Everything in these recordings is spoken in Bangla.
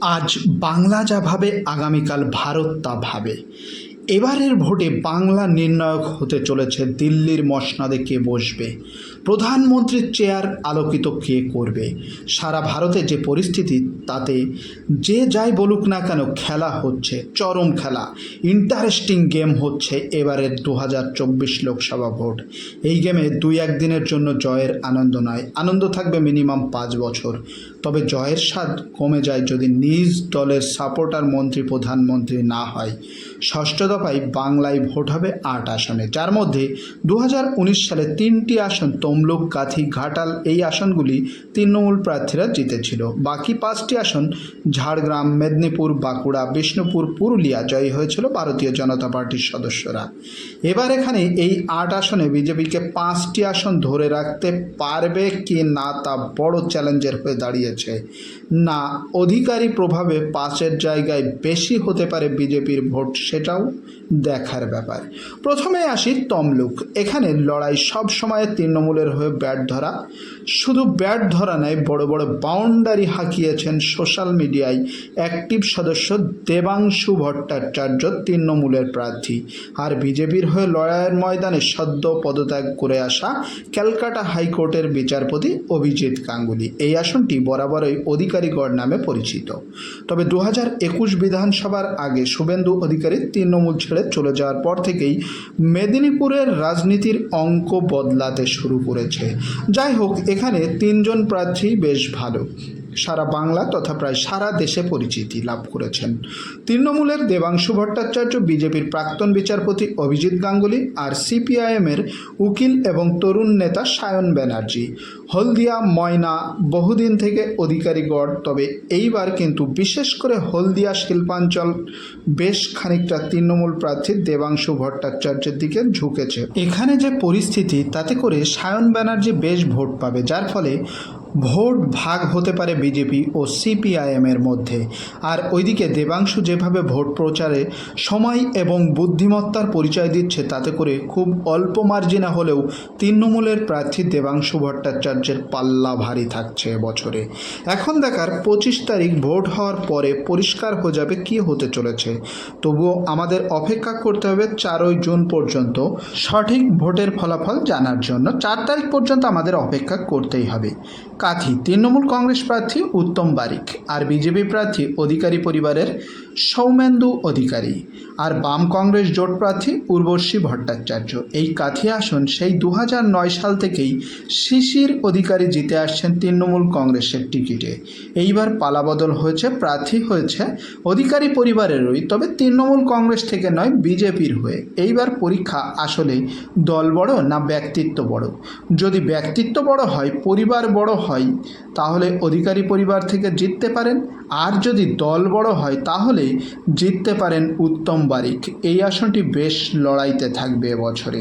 আজ বাংলা যা ভাবে আগামীকাল ভারত তা ভাবে। এবারের ভোটে বাংলা নির্ণায়ক হতে চলেছে দিল্লির মসনাদে কে বসবে? প্রধানমন্ত্রীর চেয়ার আলোকিত কে করবে? সারা ভারতে যে পরিস্থিতি, তাতে যে যাই বলুক না কেন খেলা হচ্ছে, চরম খেলা। ইন্টারেস্টিং গেম হচ্ছে এবারের দু হাজার চব্বিশ লোকসভা ভোট। এই গেমে দুই একদিনের জন্য জয়ের আনন্দ নয়। আনন্দ থাকবে মিনিমাম পাঁচ বছর। তবে জয়ের স্বাদ কমে যায় যদি নিজ দলের সাপোর্টার মন্ত্রী প্রধানমন্ত্রী না হয়। ষষ্ঠ দফায় বাংলায় ভোট হবে আট আসনে। যার মধ্যে দু হাজার উনিশ সালে তিনটি আসন তমলুক, কাথি, ঘাটাল এই আসনগুলি তৃণমূল প্রার্থীরা জিতেছিল। বাকি পাঁচটি আসন ঝাড়গ্রাম, মেদিনীপুর, বাঁকুড়া, বিষ্ণুপুর, পুরুলিয়া জয়ী হয়েছিল ভারতীয় জনতা পার্টির সদস্যরা। এবার এখানে এই আট আসনে বিজেপিকে পাঁচটি আসন ধরে রাখতে পারবে কি না তা বড় চ্যালেঞ্জের হয়ে দাঁড়িয়েছে। না, অধিকারী প্রভাবে পাঁচের জায়গায় বেশি হতে পারে বিজেপির ভোট সেটাও দেখার ব্যাপার। প্রথমে আসি তমলুক। এখানে লড়াই সব সময় তৃণমূলের হয়ে ব্যাট ধরা শুধু ব্যাট ধরা নয় বড় বড় বাউন্ডারি হাঁকিয়েছেন সোশ্যাল মিডিয়ায় অ্যাক্টিভ সদস্য দেবাংশু ভট্টাচার্য তৃণমূলের প্রার্থী। আর বিজেপির হয়ে লড়াইয়ের ময়দানে সদ্য পদত্যাগ করে আসা ক্যালকাটা হাইকোর্টের বিচারপতি অভিজিৎ গাঙ্গুলি। এই আসনটি বরাবরই অধিকারীগড় নামে পরিচিত। তবে দু একুশ বিধানসভার আগে শুভেন্দু অধিকারী তৃণমূল ছেড়ে চলে যাওয়ার পর থেকেই মেদিনীপুরের রাজনীতির অঙ্ক বদলাতে শুরু করেছে। যাই হোক এখানে তিনজন প্রার্থী বেশ ভালো। সারা বাংলা তথা প্রায় সারা দেশে পরিচিতি লাভ করেছেন। তৃণমূলের দেবাংশু ভট্টাচার্য, বিজেপির প্রাক্তন বিচারপতি অভিজিৎ গাঙ্গুলি আর সিপিআইএমের উকিল এবং তরুণ নেতা সায়ন ব্যানার্জি। হলদিয়া, ময়না বহুদিন থেকে অধিকারীগড় তবে এইবার কিন্তু বিশেষ করে হলদিয়া শিল্পাঞ্চল বেশ খানিকটা তৃণমূল প্রার্থী দেবাংশু ভট্টাচার্যের দিকে ঝুঁকেছে। এখানে যে পরিস্থিতি, তাতে করে সায়ন ব্যানার্জি বেশ ভোট পাবে, যার ফলে ভোট ভাগ হতে পারে বিজেপি ও সিপিআইএমের মধ্যে। আর ওইদিকে দেবাংশু যেভাবে ভোট প্রচারে, সময় এবং বুদ্ধিমত্তার পরিচয় দিচ্ছে তাতে করে খুব অল্প মার্জিনা হলেও তৃণমূলের প্রার্থী দেবাংশু ভট্টাচার্যের পাল্লা ভারী থাকছে বছরে এখন দেখার পঁচিশ তারিখ ভোট হওয়ার পরে পরিষ্কার হয়ে যাবে কী হতে চলেছে। তবুও আমাদের অপেক্ষা করতে হবে চারই জুন পর্যন্ত। সঠিক ভোটের ফলাফল জানার জন্য চার তারিখ পর্যন্ত আমাদের অপেক্ষা করতেই হবে। কাথি। তৃণমূল কংগ্রেস প্রার্থী উত্তম বারিক আর বিজেপি প্রার্থী অধিকারী পরিবারের সৌমেন্দু অধিকারী আর বাম কংগ্রেস জোট প্রার্থী উর্বশী ভট্টাচার্য। এই কাথি আসন সেই দু সাল থেকেই শিশির অধিকারী জিতে আসছেন তৃণমূল কংগ্রেসের টিকিটে। এইবার পালাবদল হয়েছে, প্রার্থী হয়েছে অধিকারী পরিবারেরই, তবে তৃণমূল কংগ্রেস থেকে নয়, বিজেপির হয়ে। এইবার পরীক্ষা আসলে দল বড় না ব্যক্তিত্ব বড়? যদি ব্যক্তিত্ব বড় হয়, পরিবার বড় হয়, তাহলে অধিকারী পরিবার থেকে জিততে পারেন। আর যদি দল বড় হয়, তাহলে জিততে পারেন উত্তম বারিক। এই আসনটি বেশ লড়াইতে থাকবে এবছরে।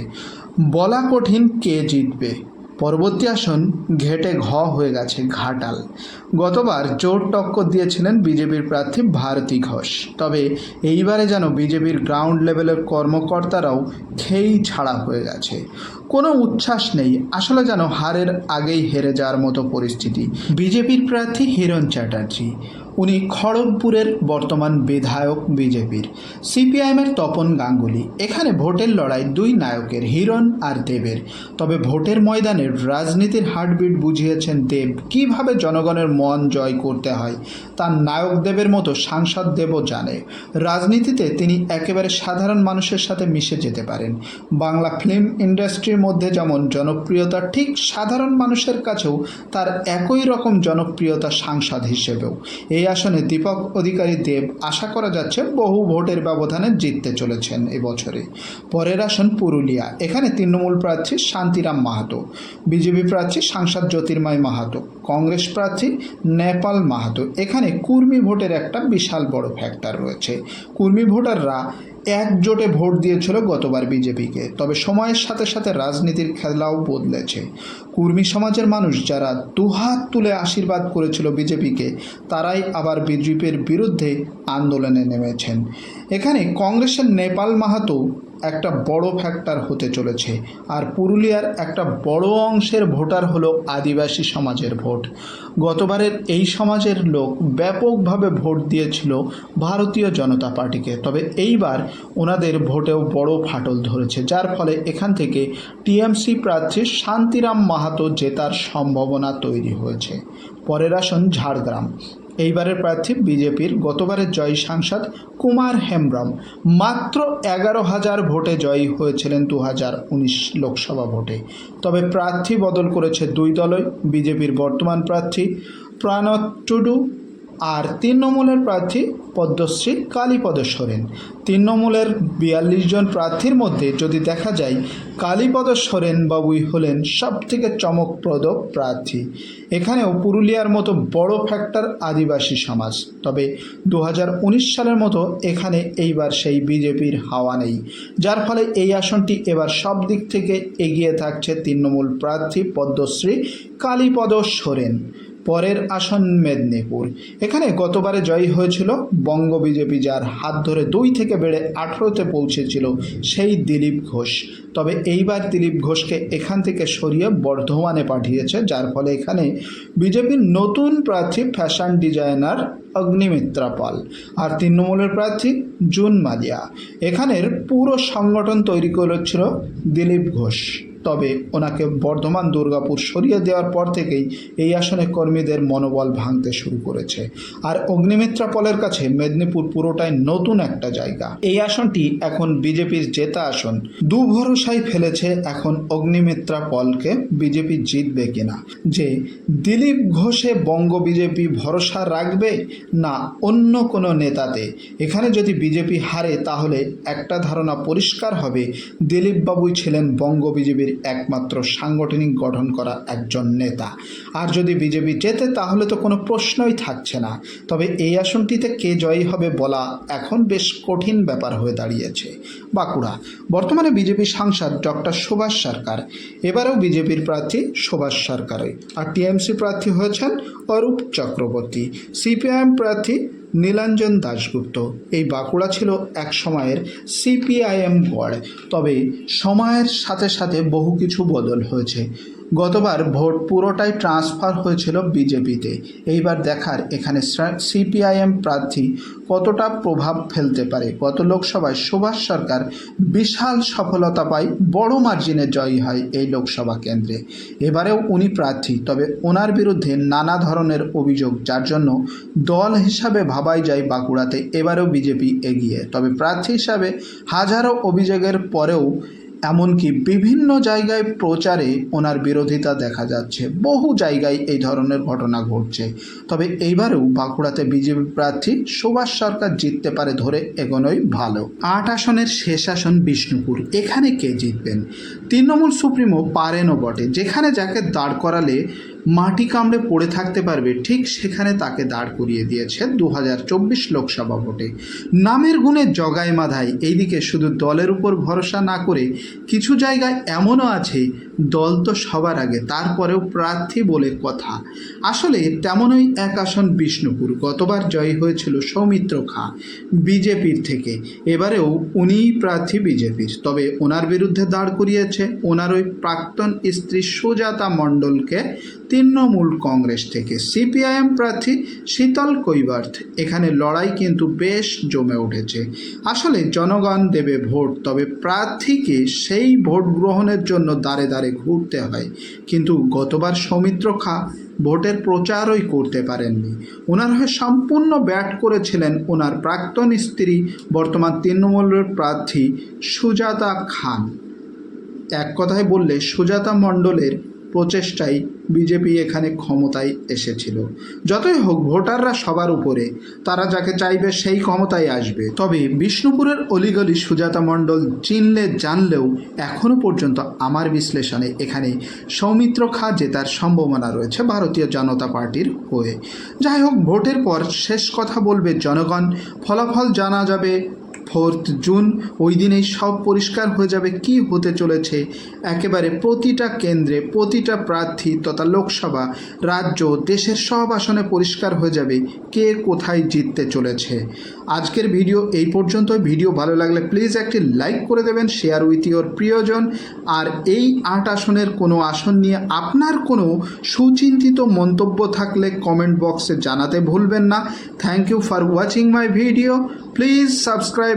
বলা কঠিন কে জিতবে? পরবর্তী আসন ঘেটে ঘ হয়ে গেছে ঘাটাল। গতবার জোর টক্কর দিয়েছিলেন বিজেপির প্রার্থী ভারতী ঘোষ। তবে এইবারে যেন বিজেপির গ্রাউন্ড লেভেলের কর্মকর্তারাও খেই ছাড়া হয়ে গেছে। কোনো উচ্ছ্বাস নেই, আসলে যেন হারের আগেই হেরে যাওয়ার মতো পরিস্থিতি। বিজেপির প্রার্থী হিরণ চ্যাটার্জি। উনি খড়গপুরের বর্তমান বিধায়ক বিজেপির। সিপিআইএমের তপন গাঙ্গুলি। এখানে ভোটের লড়াই দুই নায়কের, হিরণ আর দেবের। তবে ভোটের ময়দানে রাজনীতির হার্টবিট বুঝিয়েছেন দেব। কীভাবে জনগণের মন জয় করতে হয় তার নায়ক দেবের মতো সাংসদ দেবও জানে। রাজনীতিতে তিনি একেবারে সাধারণ মানুষের সাথে মিশে যেতে পারেন। বাংলা ফিল্ম ইন্ডাস্ট্রির মধ্যে যেমন জনপ্রিয়তা, ঠিক সাধারণ মানুষের কাছেও তার একই রকম জনপ্রিয়তা সাংসদ হিসেবেও। এই আসনে দীপক অধিকারী দেব আশা করা যাচ্ছে বহু ভোটের ব্যবধানে জিততে চলেছেন এবছরে। পরের আসন পুরুলিয়া। এখানে তৃণমূল প্রার্থী শান্তিরাম মাহাতো, বিজেপি প্রার্থী সাংসদ জ্যোতির্ময় মাহাতো, কংগ্রেস প্রার্থী নেপাল মাহাতো। এখানে কুর্মী ভোটের একটা বিশাল বড় ফ্যাক্টর রয়েছে। কুর্মী ভোটাররা একজোটে ভোট দিয়েছিল গতবার বিজেপিকে। তবে সময়ের সাথে সাথে রাজনীতির খেলাও বদলেছে। কুর্মী সমাজের মানুষ যারা দুহাত তুলে আশীর্বাদ করেছিল বিজেপিকে, তারাই আবার বিজেপির বিরুদ্ধে আন্দোলনে নেমেছেন। এখানে কংগ্রেসের নেপাল মাহাতো একটা বড় ফ্যাক্টর হতে চলেছে। আর পুরুলিয়ার একটা বড় অংশের ভোটার হলো আদিবাসী সমাজের ভোট। গতবারের এই সমাজের লোক ব্যাপকভাবে ভোট দিয়েছিল ভারতীয় জনতা পার্টিকে। তবে এইবার ওনাদের ভোটেও বড় ফাটল ধরেছে, যার ফলে এখান থেকে টিএমসি প্রার্থী শান্তিরাম মাহাতো জেতার সম্ভাবনা তৈরি হয়েছে। পরের আসন ঝাড়গ্রাম। এইবারের প্রার্থী বিজেপির গতবারের জয়ী সাংসদ কুমার হেমব্রম। মাত্র এগারো হাজার ভোটে জয়ী হয়েছিলেন দু হাজার উনিশ লোকসভা ভোটে। তবে প্রার্থী বদল করেছে দুই দলই। বিজেপির বর্তমান প্রার্থী প্রাণত টুডু আর তৃণমূলের প্রার্থী পদ্মশ্রী কালীপদ সোরেন তৃণমূলের বিয়াল্লিশ জন প্রার্থীর মধ্যে যদি দেখা যায় কালীপদ সোরেন বাবুই হলেন সবথেকে চমকপ্রদ প্রার্থী। এখানেও পুরুলিয়ার মতো বড় ফ্যাক্টর আদিবাসী সমাজ। তবে দু হাজার উনিশ সালের মতো এখানে এইবার সেই বিজেপির হাওয়া নেই। যার ফলে এই আসনটি এবার সব দিক থেকে এগিয়ে থাকছে তৃণমূল প্রার্থী পদ্মশ্রী কালীপদ সোরেন পরের আসন মেদিনীপুর। এখানে গতবারে জয়ী হয়েছিল বঙ্গ বিজেপি, যার হাত ধরে দুই থেকে বেড়ে আঠেরোতে পৌঁছেছিল সেই দিলীপ ঘোষ। তবে এইবার দিলীপ ঘোষকে এখান থেকে সরিয়ে বর্ধমানে পাঠিয়েছে, যার ফলে এখানে বিজেপির নতুন প্রার্থী ফ্যাশন ডিজাইনার অগ্নিমিত্রা পাল আর তৃণমূলের প্রার্থী জুন মালিয়া। এখানের পুরো সংগঠন তৈরি করেছিল দিলীপ ঘোষ। তবে ওনাকে বর্ধমান দুর্গাপুর সরিয়ে দেওয়ার পর থেকেই এই আসনে কর্মীদের মনোবল ভাঙতে শুরু করেছে। আর অগ্নিমিত্রা পলের কাছে মেদিনীপুর পুরোটাই নতুন একটা জায়গা। এই আসনটি এখন বিজেপির জেতা আসন। দু ভরসায় ফেলেছে এখন অগ্নিমিত্রা পলকে বিজেপি জিতবে কিনা? যে দিলীপ ঘোষে বঙ্গ বিজেপি ভরসা রাখবে না অন্য কোনো নেতাতে? এখানে যদি বিজেপি হারে তাহলে একটা ধারণা পরিষ্কার হবে। দিলীপ বাবুই ছিলেন বঙ্গ বিজেপির একমাত্র সাংগঠনিক গঠন করা একজন নেতা। আর যদি বিজেপি জেতে তাহলে তো কোনো প্রশ্নই থাকছে না। তবে এই আসনটিতে কে জয়ী হবে বলা এখন বেশ কঠিন ব্যাপার হয়ে দাঁড়িয়েছে। বাঁকুড়া। বর্তমানে বিজেপি সাংসদ ডক্টর সুভাষ সরকার। এবারেও বিজেপির প্রার্থী সুভাষ সরকারই। আর টিএমসি প্রার্থী হয়েছেন অরূপ চক্রবর্তী। সিপিআইএম প্রার্থী নীলাঞ্জন দাশগুপ্ত। এই বাঁকুড়া ছিল এক সময়ের সিপিআইএম গড়। তবে সময়ের সাথে সাথে বহু কিছু বদল হয়েছে। গতবার ভোট পুরোটাই ট্রান্সফার হয়েছিল বিজেপিতে। এইবার দেখার এখানে সিপিআইএম প্রার্থী কতটা প্রভাব ফেলতে পারে? গত লোকসভায় সুভাষ সরকার বিশাল সফলতা পায়, বড় মার্জিনে জয়ী হয় এই লোকসভা কেন্দ্রে। এবারেও উনি প্রার্থী, তবে ওনার বিরুদ্ধে নানা ধরনের অভিযোগ, যার জন্য দল হিসাবে ভাবাই যায় বাঁকুড়াতে। এবারেও বিজেপি এগিয়ে, তবে প্রার্থী হিসাবে হাজারো অভিযোগের পরেও এমনকি বিভিন্ন জায়গায় প্রচারে ওনার বিরোধিতা দেখা যাচ্ছে। বহু জায়গায় এই ধরনের ঘটনা ঘটছে। তবে এইবারেও বাঁকুড়াতে বিজেপি প্রার্থী সুভাষ সরকার জিততে পারে ধরে এগোনোই ভালো। আট আসনের শেষ আসন বিষ্ণুপুর। এখানে কে জিতবেন? তৃণমূল সুপ্রিমো পারেনও বটে। যেখানে যাকে দাঁড় করালে মাটি কামড়ে পড়ে থাকতে পারবে, ঠিক সেখানে তাকে দাঁড় করিয়ে দিয়েছে দু হাজার চব্বিশ লোকসভা ভোটে। নামের গুণে জগায় মাধায় এইদিকে শুধু দলের উপর ভরসা না করে কিছু জায়গায় এমনও আছে দল তো সবার আগে, তারপরেও প্রার্থী বলে কথা। আসলে তেমনই এক আসন বিষ্ণুপুর, গতবার জয়ী হয়েছিল সৌমিত্র খা, বিজেপির থেকে। এবারেও উনিই প্রার্থী বিজেপির, তবে ওনার বিরুদ্ধে দাঁড় করিয়েছে ওনার ওই প্রাক্তন স্ত্রী সুজাতা মণ্ডলকে তৃণমূল কংগ্রেস থেকে। সিপিআইএম প্রার্থী শীতল কৈবার্থ এখানে লড়াই কিন্তু বেশ জমে উঠেছে। আসলে জনগণ দেবে ভোট, তবে প্রার্থীকে সেই ভোট গ্রহণের জন্য দাঁড়ে দাঁড়ে ঘুরতে হয়। কিন্তু গতবার সৌমিত্র খা ভোটের প্রচারই করতে পারেননি। ওনার হয়ে সম্পূর্ণ ব্যাট করেছিলেন ওনার প্রাক্তন স্ত্রী, বর্তমান তৃণমূলের প্রার্থী সুজাতা খান। এক কথায় বললে সুজাতা মণ্ডলের প্রচেষ্টায় বিজেপি এখানে ক্ষমতায় এসেছিল। যতই হোক, ভোটাররা সবার উপরে, তারা যাকে চাইবে সেই ক্ষমতায় আসবে। তবে বিষ্ণুপুরের অলিগলি সুজাতা মণ্ডল চিনলে জানলেও এখনও পর্যন্ত আমার বিশ্লেষণে এখানে সৌমিত্র খা জেতার সম্ভাবনা রয়েছে ভারতীয় জনতা পার্টির হয়ে। যাই হোক, ভোটের পর শেষ কথা বলবে জনগণ, ফলাফল জানা যাবে ফোর্থ জুন, ওই দিনেই সব পরিষ্কার হয়ে যাবে কি হতে চলেছে। একেবারে প্রতিটা কেন্দ্রে প্রতিটা প্রার্থী তথা লোকসভা, রাজ্য দেশের সব আসনে পরিষ্কার হয়ে যাবে কে কোথায় জিততে চলেছে। আজকের ভিডিও এই পর্যন্ত ভিডিও ভালো লাগলে প্লিজ একটি লাইক করে দেবেন, শেয়ার উইথ ইয়োর প্রিয়জন। আর এই আট আসনের কোনো আসন নিয়ে আপনার কোনো সুচিন্তিত মন্তব্য থাকলে কমেন্ট বক্সে জানাতে ভুলবেন না। Thank you for watching my video please subscribe